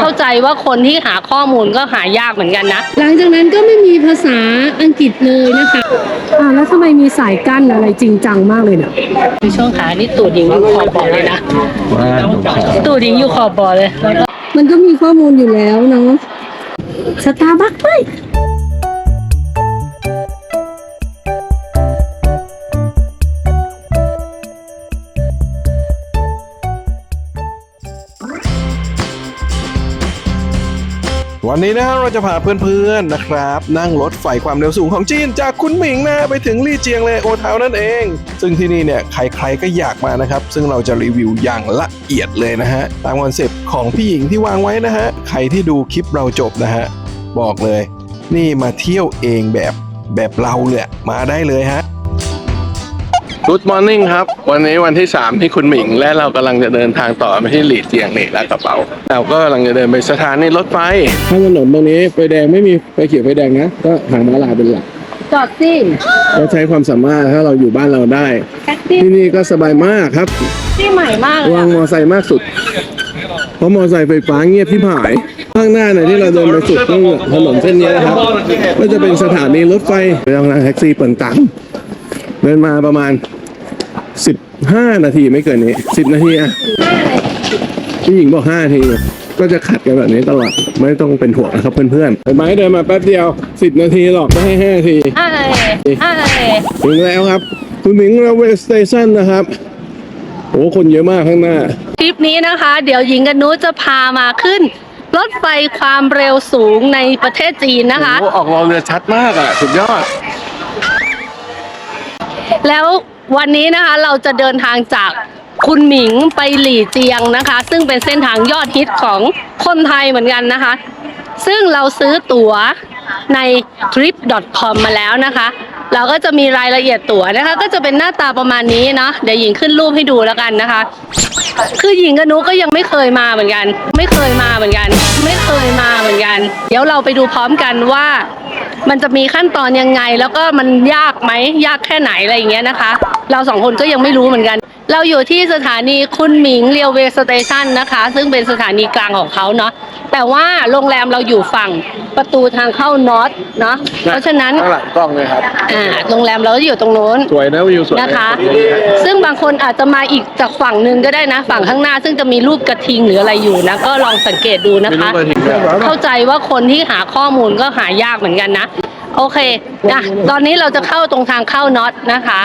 เข้าใจว่าคนที่หาข้อมูลก็หายากเหมือนกันนะ หลังจากนั้นก็ไม่มีภาษาอังกฤษเลยนะคะอ่าแล้วทำไมมีสายกั้นอะไรจริงจังมากเลยเนี่ยในช่วงขานี่ตูดหญิงอยู่ขอบบ่อเลยนะตูดหญิงอยู่ขอบบ่อเลยแล้วก็มันก็มีข้อมูลอยู่แล้วเนาะสตาร์บัคด้ว วันนี้นะฮะเราจะพาเพื่อนๆนะครับ นั่งรถไฟความเร็วสูงของจีน จากคุนหมิงนะไปถึงลี่เจียงเลโอทาวนั่นเอง ซึ่งที่นี่เนี่ยใครๆก็อยากมานะครับ ซึ่งเราจะรีวิวอย่างละเอียดเลยนะฮะตามคอนเซปต์ของพี่หญิงที่วางไว้นะฮะใครที่ดูคลิปเราจบนะฮะบอกเลย นี่มาเที่ยวเองแบบแบบเราเลยมาได้เลยฮะ Good Morning ครับ วันนี้วันที่ 3 ที่คุณหมิง และเรากำลังจะเดินทางต่อไปที่หลีเจียงนี่และกระเป๋า เราก็กำลังจะเดินไปสถานีรถไฟถ้าถนนตรงนี้ไฟแดงไม่มีไฟเขียวไฟแดงนะ ก็ทางม้าลายเป็นหลัก จอดสิเราใช้ความสามารถถ้าเราอยู่บ้านเราได้ แท็กซี่ที่นี่ก็สบายมากครับที่ใหม่มากเลระยวังอะมอไซค์มากสุด เพราะมอไซค์ไฟฟ้าเงียบที่ผาย ข้างหน้าเนี่ยที่เราเดินไปสุดนั่นน่ะถนนเส้นนี้นะครับ ก็จะเป็นสถานีรถไฟไม่ต้องนั่งแท็กซี่เปิดตังค์เดินมาประมาณ 15นาทีไม่เกินนี้10นาทีอะพี่หญิงบอก5นาทีก็จะขัดกันแบบนี้ตลอดไม่ต้องเป็นห่วงนะครับเพื่อนๆเห็นไหมเดินมาแป๊บเดียว10นาทีหรอกไม่ให้5นาทีอ้ายอ้ายถึงแล้วครับคุณหมิงราเวสเตชันนะครับโอ้คนเยอะมากข้างหน้าทริปนี้นะคะ เดี๋ยวหญิงกับนุจะพามาขึ้นรถไฟความเร็วสูงในประเทศจีนนะคะโอ้ออกรอเรือชัดมากอะ สุดยอด แล้ว วันนี้นะคะเราจะเดินทางจากคุณหมิงไปหลี่เจียงนะคะ ซึ่งเป็นเส้นทางยอดฮิตของคนไทยเหมือนกันนะคะ ซึ่งเราซื้อตั๋วใน trip.com มาแล้วนะคะ เราก็จะมีรายละเอียดตั๋วนะคะ ก็จะเป็นหน้าตาประมาณนี้เนาะเดี๋ยวหญิงขึ้นรูปให้ดูแล้วกันนะคะ คือหญิงกับนุก็ยังไม่เคยมาเหมือนกัน ไม่เคยมาเหมือนกัน ไม่เคยมาเหมือนกัน เดี๋ยวเราไปดูพร้อมกันว่า มันจะมีขั้นตอนยังไง แล้วก็มันยากไหมยากแค่ไหนอะไรอย่างเงี้ยนะคะ เราสองคนก็ยังไม่รู้เหมือนกัน เราอยู่ที่สถานีคุณหมิงเรียวเวสเตชันนะคะ ซึ่งเป็นสถานีกลางของเขาเนาะแต่ว่าโรงแรมเราอยู่ฝั่งประตูทางเข้านอตเนาะเพราะฉะนั้นข้างหลังกล้องเลยครับอ่าโรงแรมเราก็อยู่ตรงโน้น สวยนะวิวสวยนะคะ ซึ่งบางคนอาจจะมาอีกจากฝั่งหนึ่งก็ได้นะ ฝั่งข้างหน้า ซึ่งจะมีรูปกระทิงหรืออะไรอยู่นะ ก็ลองสังเกตดูนะไม่รู้คะไปถึงแล้วเข้าใจว่าคนที่หาข้อมูลก็หายากเหมือนกันนะ โอเคนะตอนนี้เราจะเข้าตรงทางเข้าน็อตนะคะ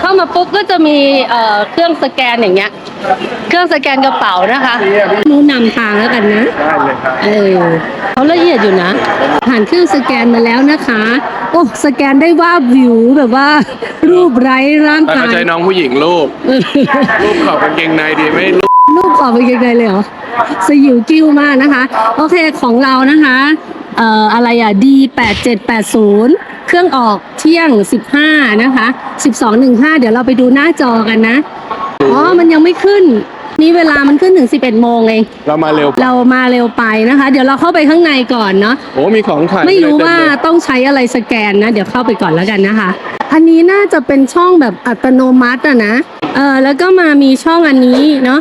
เข้ามาปุ๊บก็จะมีเอ่อเครื่องสแกนอย่างเงี้ย เครื่องสแกนกระเป๋านะคะนู้นำทางแล้วกันนะ ได้เลยครับ เออเขาละเอียดอยู่นะ ผ่านเครื่องสแกนมาแล้วนะคะ โอ้สแกนได้ว่าบวิวแบบว่า รูปไร้ร่างแต่กาเข้าย ใจน้องผู้หญิงรูปเออรูปขอบกางเกงในดีไม่รูปรูปออกไปไกลๆเลยเหรอสยิวกิ้วมากนะคะ โอเคของเรานะคะ เอ่ออะไรอะ D 8 7 8 0 เครื่องออกเที่ยง 15 นะคะ 12.15 เดี๋ยวเราไปดูหน้าจอกันนะ อ๋อ มันยังไม่ขึ้น นี่เวลามันขึ้นถึง 11 โมงเอง เรามาเร็ว เรามาเร็วไปนะคะ เดี๋ยวเราเข้าไปข้างในก่อนเนาะ โอ้ มีของขายไม่รู้ว่าเต็เลยต้องใช้อะไรสแกนนะ เดี๋ยวเข้าไปก่อนแล้วกันนะคะ อันนี้น่าจะเป็นช่องแบบอัตโนมัติอะนะ เออแล้วก็มามีช่องอันนี้เนาะ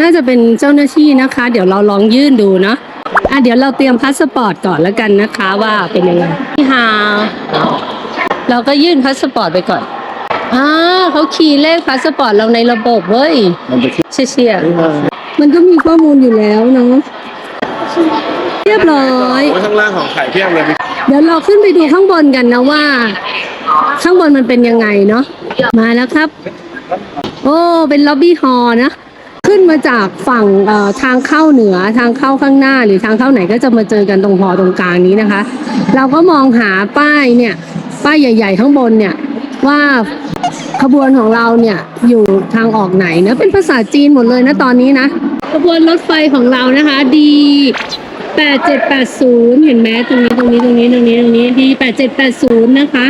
น่าจะเป็นเจ้าหน้าที่นะคะ เดี๋ยวเราลองยื่นดูเนาะ อะเดี๋ยวเราเตรียมพาสปอร์ตก่อนแล้วกันนะคะว่าเป็นยังไงพี่ฮาวเราก็ยื่นพาสปอร์ตไปก่อนอ่าเขาคีย์เลขพาสปอร์ตเราในระบบเว้ยมันจะเชี่ยๆมันก็มีข้อมูลอยู่แล้วเนาะเรียบร้อยโอ้ยข้างล่างของขายเพียบเลยเดี๋ยวเราขึ้นไปดูข้างบนกันนะว่า ข้างบนมันเป็นยังไงเนาะมาแล้วครับ โอ้เป็นล็อบบี้ฮอลล์นะ ขึ้นมาจากฝั่งทางเข้าเหนือทางเข้าข้างหน้า หรือทางเข้าไหนก็จะมาเจอกันตรงหอตรงกลางนี้นะคะ เราก็มองหาป้ายเนี่ยป้ายใหญ่ ๆ ข้างบนเนี่ยว่าขบวนของเราเนี่ยอยู่ทางออกไหนนะเป็นภาษาจีนหมดเลยนะตอนนี้นะขบวนรถไฟของเรานะคะดีแปดเจ็ดแปดศูนย์เห็นไหมตรงนี้ตรงนี้ตรงนี้ตรงนี้ตรงนี้ดีแปดเจ็ดแปดศูนย์นะคะ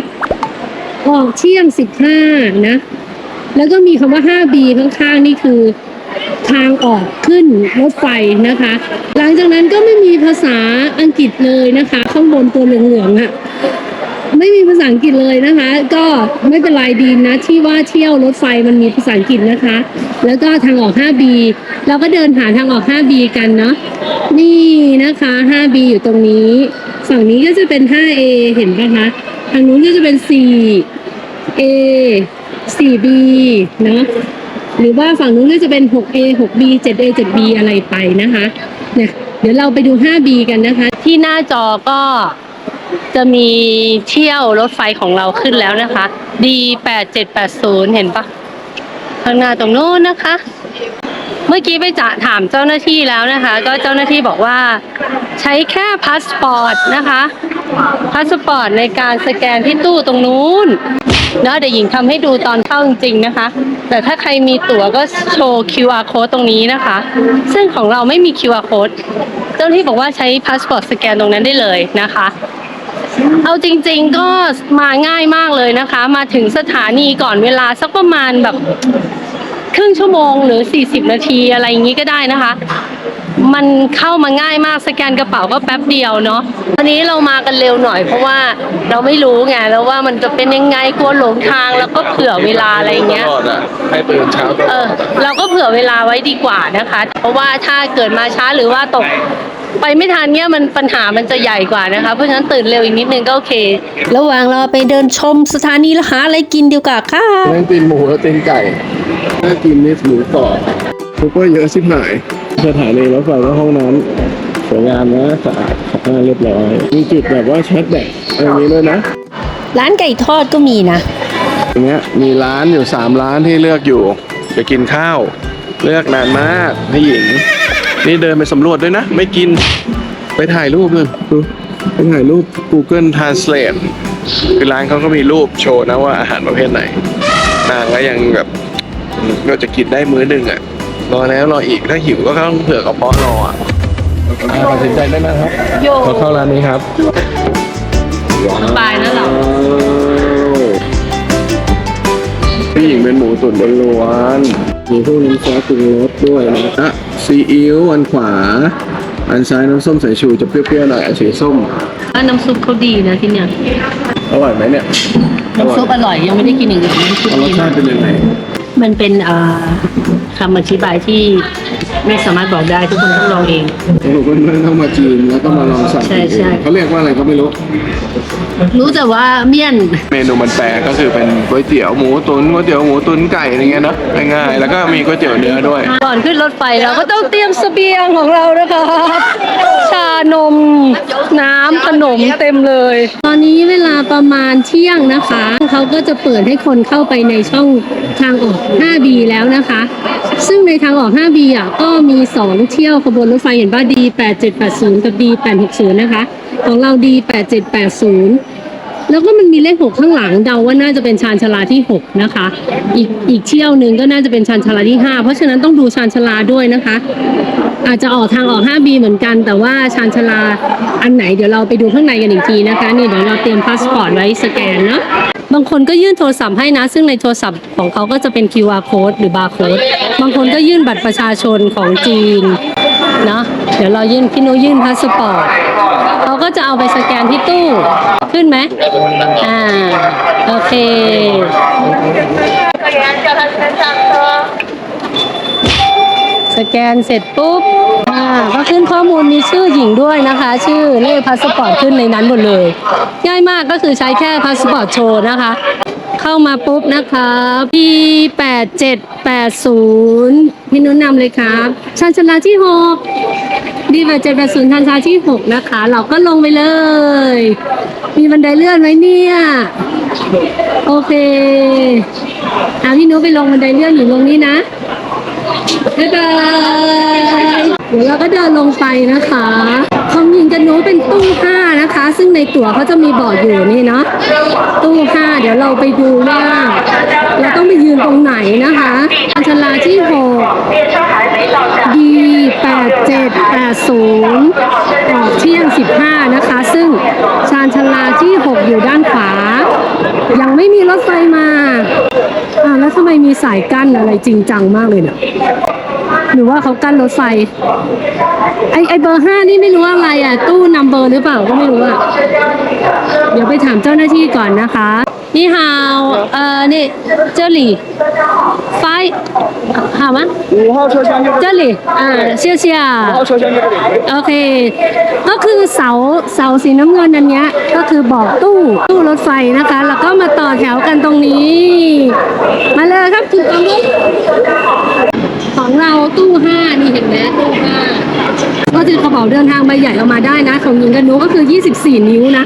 ออกเที่ยงสิบห้านะ แล้วก็มีคำว่า 5B ข้างๆ นี่คือ ทางออกขึ้นรถไฟนะคะ หลังจากนั้นก็ไม่มีภาษาอังกฤษเลยนะคะ ข้างบนตัวเหลืองๆอะไม่มีภาษาอังกฤษเลยนะคะ ก็ไม่เป็นไรดีนะที่ว่าเที่ยวรถไฟมันมีภาษาอังกฤษนะคะ แล้วก็ทางออก 5B เราก็เดินหาทางออก 5B กันเนาะนี่นะคะ 5B อยู่ตรงนี้ ฝั่งนี้ก็จะเป็น 5A เห็นปะคะทางนู้นก็จะเป็น 4A 4B เนอะ หรือว่าฝั่งนู้นก็จะเป็น 6A 6B 7A 7B อะไรไปนะคะเนี่ยเดี๋ยวเราไปดู 5B กันนะคะ ที่หน้าจอก็จะมีเที่ยวรถไฟของเราขึ้นแล้วนะคะ D 8 7 8 0 เห็นปะข้างหน้าตรงโน้นนะคะ เมื่อกี้ไปจะถามเจ้าหน้าที่แล้วนะคะ ก็เจ้าหน้าที่บอกว่าใช้แค่พาสปอร์ตนะคะพาสปอร์ตในการสแกนที่ตู้ตรงนู้น เนาะเดี๋ยวหญิงทำให้ดูตอนเข้าจริงๆนะคะ แต่ถ้าใครมีตั๋วก็โชว์ QR code ตรงนี้นะคะ ซึ่งของเราไม่มี QR code เจ้าหน้าที่บอกว่าใช้พาสปอร์ตสแกนตรงนั้นได้เลยนะคะ เอาจริงๆก็มาง่ายมากเลยนะคะ มาถึงสถานีก่อนเวลาสักประมาณแบบครึ่งชั่วโมงหรือ 40 นาทีอะไรอย่างนี้ก็ได้นะคะ มันเข้ามาง่ายมากสแกนกระเป๋าก็แป๊บเดียวเนาะวันนี้เรามากันเร็วหน่อยเพราะว่าเราไม่รู้ไงแล้วว่ามันจะเป็นยังไงกลัวหลงทางแล้วก็เผื่อเวลาอะไรอย่างเงี้ย ตลอดอะให้ตื่นเช้าตลเอออดเราก็เผื่อเวลาไว้ดีกว่านะคะ เพราะว่าถ้าเกิดมาช้าหรือว่าตกไปไม่ทันเนี่ยมันปัญหามันจะใหญ่กว่านะคะ เพราะฉะนั้นตื่นเร็วอีกนิดนึงก็โอเค ระหว่างเราไปเดินชมสถานีแล้วหาอะไรกินดีกว่าค่ะ นั่งตีนหมูแล้วตีนไก่น่ากินนี่หมูกรอบซุปเปอร์เยอะชิบหาย สถานีรถไฟก็ห้องน้ำสวยงามนะสะอาดสะอาดเรียบร้อย มีจุดแบบว่าชาร์จแบตอะไรอย่างนี้ด้วยนะ ร้านไก่ทอดก็มีนะอย่างเงี้ยมีร้านอยู่สามร้านที่เลือกอยู่ไปกินข้าว เลือกนานมากพี่หญิง นี่เดินไปสำรวจด้วยนะ ไม่กินไปถ่ายรูปเลยดูไปถ่ายรูป Google Translate คือร้านเขาก็มีรูปโชว์นะว่าอาหารประเภทไหนนางก็ยังแบบก็จะกินได้มื้อหนึ่งอะ รอแล้วรออีกถ้าหิวก็ต้องเผื่อกระเพาะรออะตัดสินใจได้นะครับโยขอเข้าร้านนี้ครับสบายนะเราพี่หญิงเป็นหมูตุ๋นล้วนๆมีพวกน้ำซอสปรุงรสด้วยนะอะซีอิ๊วอันขวา อันซ้ายน้ำส้มสายชูจะเปรี้ยวๆหน่อยอันสีส้มแล้วน้ำซุปเขาดีนะที่เนี่ยอร่อยไหมเนี่ยน้ำซุปอร่อยยังไม่ได้กินอย่างอื่นน้ำซุปรดีสชาติเป็นยังไงมันเป็นเอ่อคำอธิบายที่ไม่สามารถบอกได้ทุกคนต้องลองเองสรุปเพื่อนๆเข้ามาจีนแล้วก็มาลองสั่งใช่ใช่ เขาเรียกว่าอะไรก็ไม่รู้ รู้แต่ว่าเมี่ยน เมนูมันแปลก็คือเป็นก๋วยเตี๋ยวหมูตุ๋นก๋วยเตี๋ยวหมูตุ๋นไก่อะไรเงี้ยเนาะง่ายๆแล้วก็มีก๋วยเตี๋ยวเนื้อด้วย ก่อนขึ้นรถไฟเราก็ต้องเตรียมเสบียงของเรานะคะชานม น้ำขนมเต็มเลย ตอนนี้เวลาประมาณเที่ยงนะคะ เขาก็จะเปิดให้คนเข้าไปในช่องทางออก 5B แล้วนะคะ ซึ่งในทางออก 5B อะก็มี 2 เที่ยวขบวนรถไฟเห็นว่า D8780 กับ D860 นะคะ ของเราดีแปดเจ็ดแปดศูนย์แล้วก็มันมีเลขหกข้างหลังเดาว่าน่าจะเป็นชานชาลาที่หกนะคะ อีกอีกเที่ยวหนึ่งก็น่าจะเป็นชานชาลาที่ห้าเพราะฉะนั้นต้องดูชานชาลาด้วยนะคะ อาจจะออกทางออก 5B เหมือนกัน แต่ว่าชานชาลาอันไหนเดี๋ยวเราไปดูข้างในกันอีกทีนะคะ นี่เดี๋ยวเราเตรียมพาสปอร์ตไว้สแกนเนาะบางคนก็ยื่นโทรศัพท์ให้นะ ซึ่งในโทรศัพท์ของเขาก็จะเป็น QR code หรือ barcode บางคนก็ยื่นบัตรประชาชนของจีนเนาะเดี๋ยวเรายื่นพี่นุยื่นพาสปอร์ตเขาก็จะเอาไปสแกนที่ตู้ขึ้นไหมอ่าโอเค สแกนเสร็จปุ๊บอ่าก็ขึ้นข้อมูลมีชื่อหญิงด้วยนะคะ ชื่อเลขพาสปอร์ตขึ้นในนั้นหมดเลย ง่ายมากก็คือใช้แค่พาสปอร์ตโชว์นะคะ เข้ามาปุ๊บนะคะพี่แปดเจ็ดแปดศูนย์พี่นุ้นนำเลยครับชันชาลาที่หกดีแปดเจ็ดแปดศูนย์ชันชาลาที่หกนะคะ เราก็ลงไปเลย มีบันไดเลื่อนไหมเนี่ยโอเคอะพี่นุ้นไปลงบันไดเลื่อนอยู่ลงนี้นะ บ๊ายบาย เดี๋ยวเราก็เดินลงไปนะคะของยิงกับหนูเป็นตู้ห้านะคะ ซึ่งในตั๋วเขาจะมีบอกอยู่นี่เนาะ ตู้ห้าเดี๋ยวเราไปดูว่า เราต้องไปยืนตรงไหนนะคะอัญชลาที่หก D แปดเจ็ดแปดศูนย์ออกเที่ยงสิบห้านะคะ ซึ่งชานชาลาที่หกอยู่ด้านขวา ยังไม่มีรถไฟมา แล้วทำไมมีสายกั้นอะไรจริงจังมากเลยเนี่ยหรือว่าเขากั้นรถไฟ ไอไอเบอร์ห้านี่ไม่รู้ว่าอะไรอะ ตู้นัมเบอร์หรือเปล่าก็ไม่รู้อะ เดี๋ยวไปถามเจ้าหน้าที่ก่อนนะคะ 你好，呃，那这里，five，好吗？五号车厢就是这里，啊，谢谢啊。五号车厢就是这里。 โอเค ก็คือเสาเสาสีน้ำเงินอันเนี้ยก็คือบอกตู้ตู้รถไฟนะคะ แล้วก็มาต่อแถวกันตรงนี้ มาเลยครับถูกต้องครับของเราตู้ห้านี่เห็นไหมตู้ห้าก็จะกระเ ป๋าเดินทางใบใหญ่เอามาได้นะ ของหญิงกับนูก็คือ 24 นิ้วนะ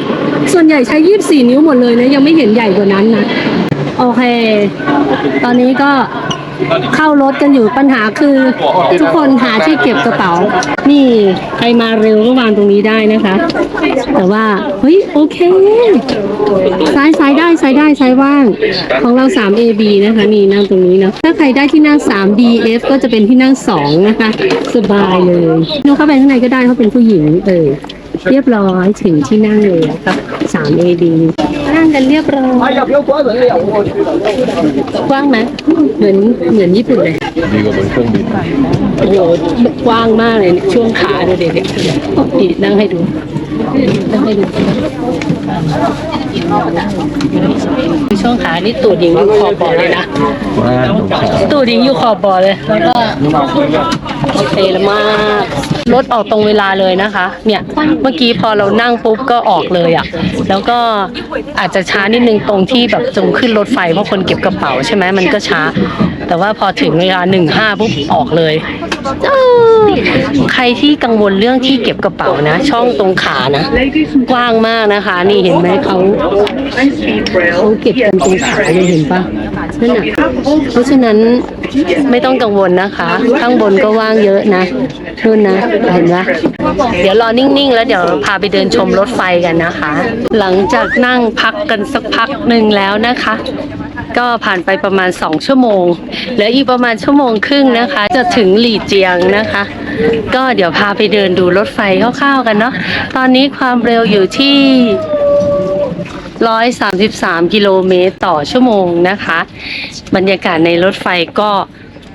ส่วนใหญ่ใช้ 24 นิ้วหมดเลยนะ ยังไม่เห็นใหญ่กว่านั้นนะ โอเค ตอนนี้ก็เข้ารถกันอยู่ปัญหาคือทุกคนหาที่เก็บกระเป๋า นี่ใครมาเร็วก็วางตรงนี้ได้นะคะ แต่ว่าเฮ้ยโอเคซ้ายซ้ายได้ซ้ายได้ซ้ายว่าง ของเรา 3 AB นะคะนี่นั่งตรงนี้นะถ้าใครได้ที่นั่ง 3DF ก็จะเป็นที่นั่ง 2 นะคะ สบายเลยนูเข้าไปข้างในก็ได้เขาเป็นผู้หญิงเออเรียบร้อยถึงที่นั่งเลยครับ 3 AB นั่งกันเรียบร้อยกว้างไหมเหมือนเหมือนญี่ปุ่นเลยดีกว่าบนเครื่องบินโอ้โหกว้างมากเลยช่วงขาดูเด็กๆนั่งให้ดู ช่วงขานี่ตูดหญิงอยู่ขอบบ่อเลยนะว่าตูดหญิงอยู่ขอบบ่อเลย แล้วก็โอเคแล้วมากรถออกตรงเวลาเลยนะคะ เนี่ยเมื่อกี้พอเรานั่งปุ๊บก็ออกเลยอะ่ะ แล้วก็อาจจะช้านิดนึงตรงที่แบบจงขึ้นรถไฟเพราะคนเก็บกระเป๋าใช่ไหมมันก็ช้า แต่ว่าพอถึงเวลาหนึ่งห้าปุ๊บออกเลยเออใครที่กังวลเรื่องที่เก็บกระเป๋านะ ช่องตรงขานะกว้างมากนะคะ นี่เห็นไหมเขาเขาเก็บกันตรงขาเลยเห็นปะนั่นน่ะเพราะฉะนั้นไม่ต้องกังวลนะคะ ข้างบนก็ว่างเยอะนะนู่นนะเห็นไหมเดี๋ยวรอนิ่งๆ แล้วเดี๋ยวพาไปเดินชมรถไฟกันนะคะ หลังจากนั่งพักกันสักพักหนึ่งแล้วนะคะ ก็ผ่านไปประมาณ 2 ชั่วโมงเหลืออีกประมาณชั่วโมงครึ่งนะคะ จะถึงหลี่เจียงนะคะ ก็เดี๋ยวพาไปเดินดูรถไฟคร่าวๆกันเนาะตอนนี้ความเร็วอยู่ที่ 133 กิโลเมตรต่อชั่วโมงนะคะ บรรยากาศในรถไฟก็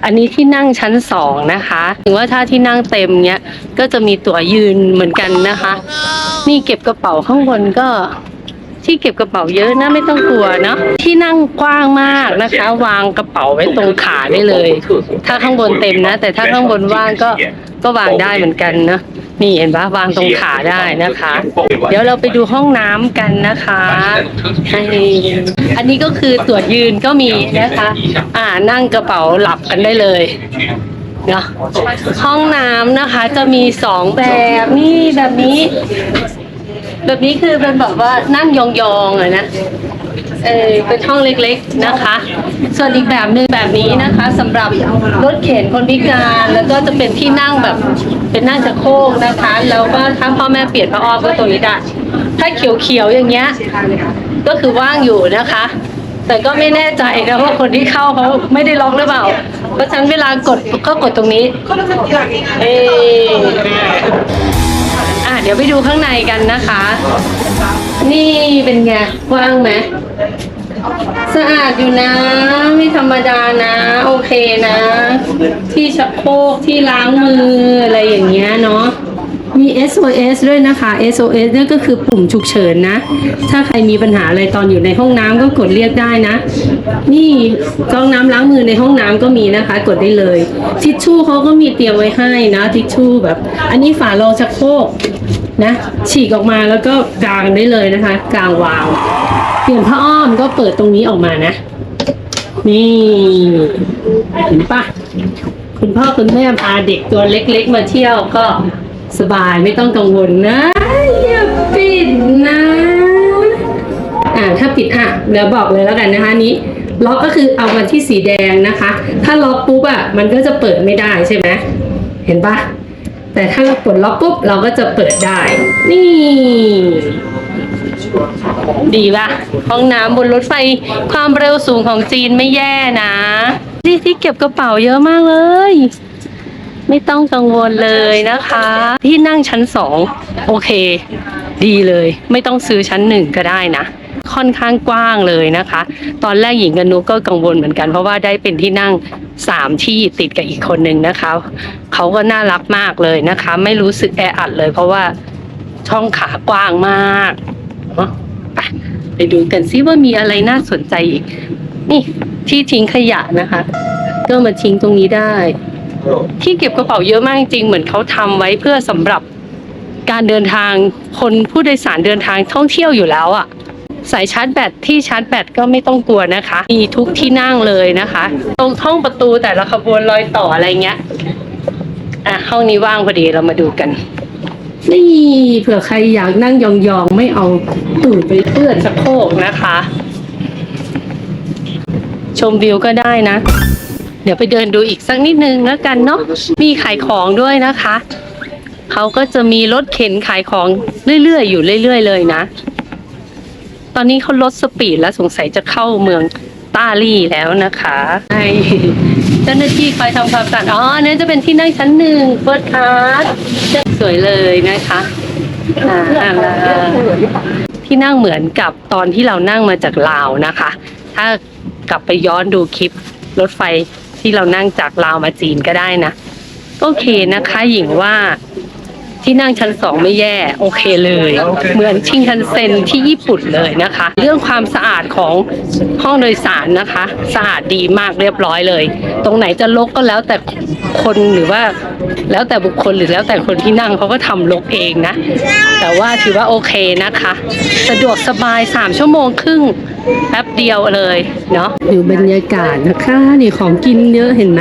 อันนี้ที่นั่งชั้นสองนะคะ ถึงว่าถ้าที่นั่งเต็มเนี้ยก็จะมีตั๋วยืนเหมือนกันนะคะ นี่เก็บกระเป๋าข้างบนก็ ที่เก็บกระเป๋าเยอะนะไม่ต้องกลัวเนาะที่นั่งกว้างมากนะคะ วางกระเป๋าไว้ตรงขาได้เลย ถ้าข้างบนเต็มนะ แต่ถ้าข้างบนว่างก็ก็วางได้เหมือนกันนะนี่เห็นปะวางตรงขาได้นะคะ เดี๋ยวเราไปดูห้องน้ำกันนะคะให้อันนี้ก็คือตรวจยืนก็มีนะคะ อ่านั่งกระเป๋าหลับกันได้เลยเนาะห้องน้ำนะคะจะมีสองแบบนี่แบบนี้ แบบนี้คือเป็นแบบว่านั่งยองๆอะนะเออเป็นห้องเล็กๆนะคะ ส่วนอีกแบบหนึ่งแบบนี้นะคะสำหรับรถเข็นคนพิการแล้วก็จะเป็นที่นั่งแบบเป็นนั่งจะโครกนะคะแล้วก็ถ้าพ่อแม่เปลี่ยนผ้าอ้อมก็ตรงนี้ได้ถ้าเขียวๆอย่างเงี้ยก็คือว่างอยู่นะคะ แต่ก็ไม่แน่ใจนะว่าคนที่เข้าเขาไม่ได้ล็อกหรือเปล่า เพราะฉันเวลากดก็กดตรงนี้ เอ เดี๋ยวไปดูข้างในกันนะคะ นี่เป็นไงกว้างไหมสะอาดอยู่นะ ไม่ธรรมดานะ โอเคนะ ที่ชักโครกที่ล้างมืออะไรอย่างเงี้ยเนาะมี SOS ด้วยนะคะ SOS นี่ก็คือปุ่มฉุกเฉินนะ ถ้าใครมีปัญหาอะไรตอนอยู่ในห้องน้ำก็กดเรียกได้นะ นี่กรองน้ำล้างมือในห้องน้ำก็มีนะคะ กดได้เลย ทิชชู่เขาก็มีเตรียมไว้ให้นะ ทิชชู่แบบ อันนี้ฝารองชักโครก นะฉีกออกมาแล้วก็กางได้เลยนะคะ กางวางเปลี่ยนผ้าอ้อมก็เปิดตรงนี้ออกมานะ นี่เห็นปะคุณพ่อคุณแม่พาเด็กตัวเล็กๆมาเที่ยวก็สบายไม่ต้องกังวลนะ อย่าปิดนะ อ่าถ้าปิดอะเดี๋ยวบอกเลยแล้วกันนะคะนนี้ล็อกก็คือเอามาที่สีแดงนะคะ ถ้าล็อกปุ๊บอะมันก็จะเปิดไม่ได้ใช่ไหมเห็นปะ แต่ถ้าเรากดล็อกปุ๊บเราก็จะเปิดได้ นี่ ดีปะห้องน้ำบนรถไฟความเร็วสูงของจีนไม่แย่นะที่ที่เก็บกระเป๋าเยอะมากเลย ไม่ต้องกังวลเลยนะคะ ที่นั่งชั้นสองโอเค ดีเลย ไม่ต้องซื้อชั้นหนึ่งก็ได้นะค่อนข้างกว้างเลยนะคะ ตอนแรกหญิงกับนุกก็กังวลเหมือนกันเพราะว่าได้เป็นที่นั่ง สามที่ติดกับอีกคนหนึ่งนะคะ เขาก็น่ารักมากเลยนะคะ ไม่รู้สึกแออัดเลย เพราะว่าช่องขากว้างมากไปดูกันซิว่ามีอะไรน่าสนใจอีก นี่ที่ทิ้งขยะนะคะ ก็มาทิ้งตรงนี้ได้ ที่เก็บกระเป๋าเยอะมากจริงเหมือนเขาทำไว้เพื่อสำหรับการเดินทางคนผู้โดยสารเดินทางท่องเที่ยวอยู่แล้วอะ่ะ สายชาร์จแบตที่ชาร์จแบตก็ไม่ต้องกลัวนะคะ มีทุกที่นั่งเลยนะคะ ตรงห้องประตูแต่ละขบวนรอยต่ออะไรเงี้ยอะห้องนี้ว่างพอดีเรามาดูกัน นี่เผื่อใครอยากนั่งยองๆ ไม่เอาตูดไปเปื้อนชักโคกนะคะ ชมวิวก็ได้นะ เดี๋ยวไปเดินดูอีกสักนิดนึงแล้วกันเนาะมีขายของด้วยนะคะเขาก็จะมีรถเข็นขายของเรื่อยๆ อยู่เรื่อย ๆ เลยนะ ตอนนี้เขาลดสปีดแล้วสงสัยจะเข้าเมืองตาลี่แล้วนะคะใช่เจ้าหน้าที่คอยทำความสะอาดอ๋ออันนั้นจะเป็นที่นั่งชั้นหนึ่งเฟิร์สคลาสสวยเลยนะคะอ่าที่นั่งเหมือนกับตอนที่เรานั่งมาจากลาวนะคะ ถ้ากลับไปย้อนดูคลิปรถไฟที่เรานั่งจากลาวมาจีนก็ได้นะ โอเคนะคะ หญิงว่า ที่นั่งชั้นสองไม่แย่โอเคเลย เหมือนชิงคันเซ็นที่ญี่ปุ่นเลยนะคะ เรื่องความสะอาดของห้องโดยสารนะคะ สะอาดดีมากเรียบร้อยเลย ตรงไหนจะลกก็แล้วแต่คนหรือว่าแล้วแต่บุคคลหรือแล้วแต่คนที่นั่งเขาก็ทำลกเองนะ แต่ว่าถือว่าโอเคนะคะ สะดวกสบายสามชั่วโมงครึ่ง แป๊บเดียวเลยเนาะอยู่บรรยากาศนะคะนี่ของกินเยอะเห็นไหม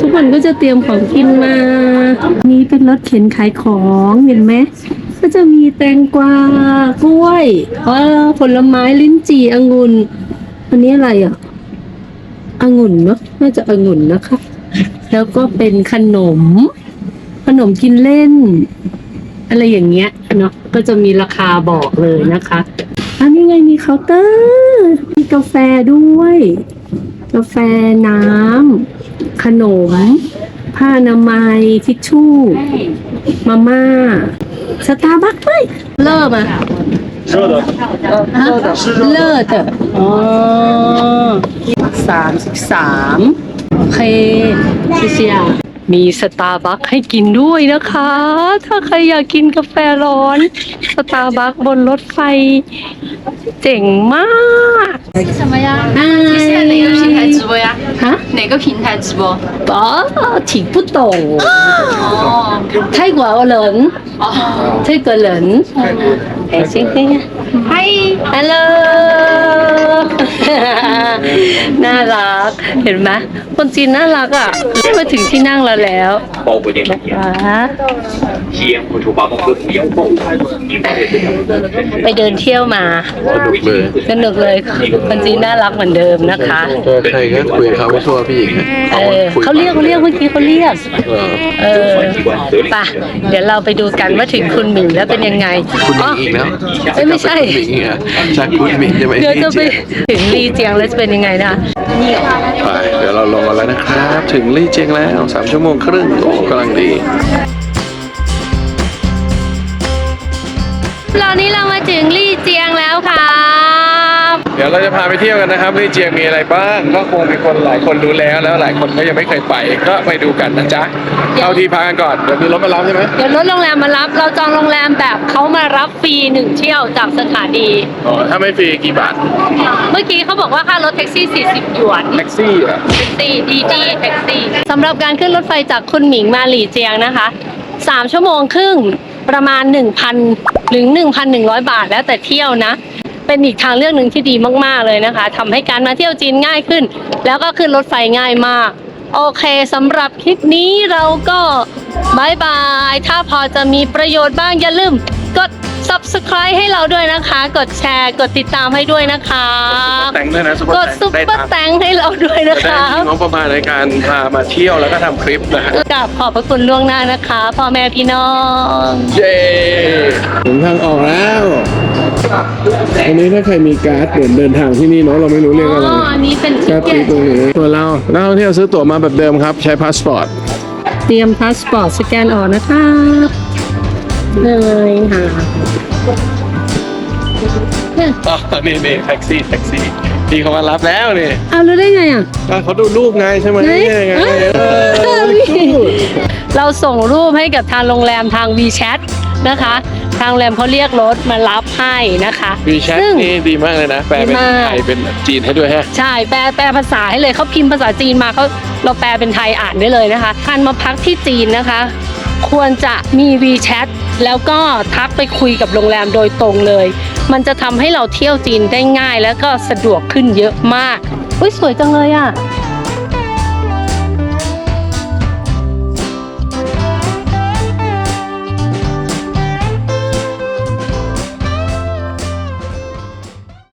ทุกคนก็จะเตรียมของกินมา นี่เป็นรถเข็นขายของเห็นไหมก็จะมีแตงกวากล้วยออผลไม้ลิ้นจี่องุ่นอันนี้อะไรอะองุ่นเนาะน่าจะองุ่นนะคะ แล้วก็เป็นขนม ขนมกินเล่น อะไรอย่างเงี้ยเนาะก็จะมีราคาบอกเลยนะคะ อันนี้ไงมีเคาน์เตอร์มีกาแฟด้วย กาแฟน้ำขนม ผ้าอนามัยทิชชู่ มาม่า สตาร์บัคด้วยเลิศมาฮะเลิศอะอ๋อสามสิบสามโอเคเชีย มีสตาร์บัคให้กินด้วยนะคะ ถ้าใครอยากกินกาแฟร้อน สตาร์บัคบนรถไฟ เจ๋งมาก 什么呀？哎你现在哪个平台直播呀？ฮะ 哪个平台直播？哦，听不懂。哦泰国人，哦，泰国人。哎， 行行。嗨， Hello น่ารัก เห็นไหมคนจีนน่ารักอ่ะมาถึงที่นั่งเราแล้ว 包括电视机， ว้า 体验不出八公司不要报，明白这个 ไปเดินเที่ยวมา สนุกเลย สนุกเลย คนจีนน่ารักเหมือนเดิมนะคะ เจอใครก็คุยกับเขาไม่ทั่วพี่หญิงอะ เออเขาเรียกเขาเรียกเมื่อกี้เขาเรียก เออ เออไป่ะ เดี๋ยวเราไปดูกันว่าถึงคุณหมิงแล้วเป็นยังไง คุณหมิงอีกแล้ว เอ้ยไม่ใช่ คุณหมิง อีกอะจากคุณหมิงจะไปเดี๋ยวจะไปถึงลีเจียงแล้วจะเป็นยังไงนะไปเดี๋ยวเราลงกันแล้วนะครับ ถึงลี่เจียงแล้วสามชั่วโมงครึ่งโอ้กำลังดีตอนนี้เรามาถึงลี่เจียงแล้วครับ เดี๋ยวเราจะพาไปเที่ยวกันนะครับลี่เจียงมีอะไรบ้างก็คงมีคนหลายคนรู้แล้วแล้วหลายคนก็ยังไม่เคยไป ก็ไปดูกันนะจ๊ะเอาที่พักกันก่อนเดี๋ยวมีรถมารับใช่ไหมเดี๋ยวรถโรงแรมมารับ เราจองโรงแรมแบบเขามารับฟรีหนึ่งเที่ยวจากสถานี อ๋อถ้าไม่ฟรีกี่บาทเมื่อกี้เขาบอกว่าค่ารถแท็กซี่ 40 หยวนแท็กซี่อะแท็กซี่ดีดีแท็กซี่สำหรับการขึ้นรถไฟจากคุณหมิงมาหลี่เจียงนะคะ 3 ชั่วโมงครึ่งประมาณ 1,000ถึง1,100 บาทแล้วแต่เที่ยวนะ เป็นอีกทางเลือกหนึ่งที่ดีมากๆเลยนะคะทำให้การมาเที่ยวจีนง่ายขึ้น แล้วก็ขึ้นรถไฟง่ายมาก โอเคสำหรับคลิปนี้เราก็บายบาย ถ้าพอจะมีประโยชน์บ้างอย่าลืมกด subscribe ให้เราด้วยนะคะ กดแชร์ กดติดตามให้ด้วยนะคะ แต่งด้วยนะซุปเปอร์กดซุปได้เปอตังร์ค์แตงให้เราด้วยนะได้คะงบประมาณในการพามาเที่ยวแล้วก็ทำคลิปนะฮะกราบขอบพระคุณล่วงหน้านะคะพ่อแม่พี่น้อง เย้ถึงทางออกแล้ว อันนี้ถ้าใครมีการ์ดเหมือนเดินทางที่นี่เนาะเราไม่รู้เรียกอะไรอ๋ออันนี้เป็นทิการ์ดเก็ตีตตรงนี้ส่วนเรานักท่องเที่ยวซื้อตั๋วมาแบบเดิมครับ ใช้พาสปอร์ตเตรียมพาสปอร์ตสแกนออกนะคะเลยค่ะอ๋อนี่นี่แท็กซี่แท็กซี่พี่เขามารับแล้วนี่เอารู้ได้ไงอะก็เขาดูรูปไงใช่ไหมไหนนี่ไงเอ้ยเออ เราส่งรูปให้กับทางโรงแรมทาง WeChat นะคะท ทางโรงแรมเขาเรียกรถมารับให้นะคะ วีแชทซึ่ง นี่ดีมากเลยนะ แปลเป็นดีมาก ไทยเป็นจีนให้ด้วยฮะ ใช่แปลแปลภาษาให้เลยเขาพิมพ์ภาษาจีนมาเขาเราแปลเป็นไทยอ่านได้เลยนะคะการมาพักที่จีนนะคะ ควรจะมี WeChat แล้วก็ทักไปคุยกับโรงแรมโดยตรงเลย มันจะทำให้เราเที่ยวจีนได้ง่ายแล้วก็สะดวกขึ้นเยอะมากอุ้ยสวยจังเลยอะ